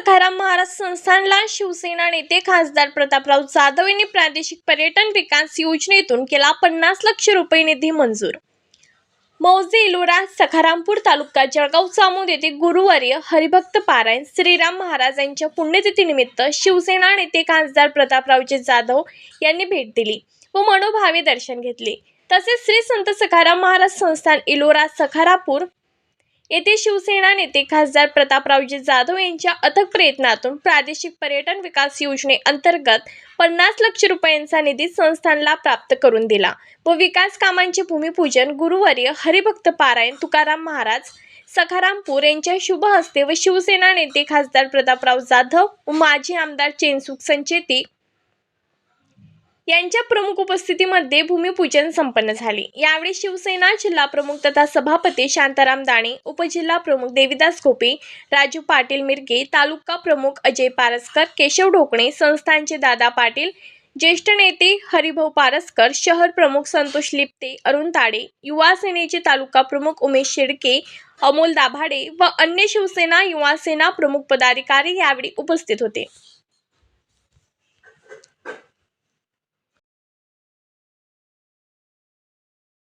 सखाराम महाराज संस्थानला शिवसेना नेते खासदार प्रतापराव जाधव यांनी प्रादेशिक पर्यटन विकास योजनेतून केला पन्नास लक्ष रुपये निधी मंजूर. मौजे इलोरा सखारामपूर तालुका जळगाव चामोद येथे गुरुवारी हरिभक्त पारायण श्रीराम महाराजांच्या पुण्यतिथीनिमित्त शिवसेना नेते खासदार प्रतापरावचे जाधव यांनी भेट दिली व मनोभावे दर्शन घेतले. तसेच श्री संत सखाराम महाराज संस्थान इलोरा सखारापूर येथे शिवसेना नेते खासदार प्रतापरावजी जाधव यांच्या अथक प्रयत्नातून प्रादेशिक पर्यटन विकास योजनेअंतर्गत पन्नास लक्ष रुपयांचा निधी संस्थानला प्राप्त करून दिला व विकास कामांचे भूमिपूजन गुरुवर्य हरिभक्त पारायण तुकाराम महाराज सखारामपूर यांच्या शुभ हस्ते व शिवसेना नेते खासदार प्रतापराव जाधव व माजी आमदार चेनसुख संचेती यांच्या प्रमुख उपस्थितीमध्ये भूमिपूजन संपन्न झाले. यावेळी शिवसेना जिल्हा प्रमुख तथा सभापती शांताराम दाणे उपजिल्हा प्रमुख देविदास खोपे राजू पाटील मिरगे तालुका प्रमुख अजय पारसकर केशव ढोकणे संस्थांचे दादा पाटील ज्येष्ठ नेते हरिभाऊ पारसकर शहर प्रमुख संतोष लिप्ते अरुण ताडे युवा सेनेचे तालुका प्रमुख उमेश शेडके अमोल दाभाडे व अन्य शिवसेना युवा सेना प्रमुख पदाधिकारी यावेळी उपस्थित होते.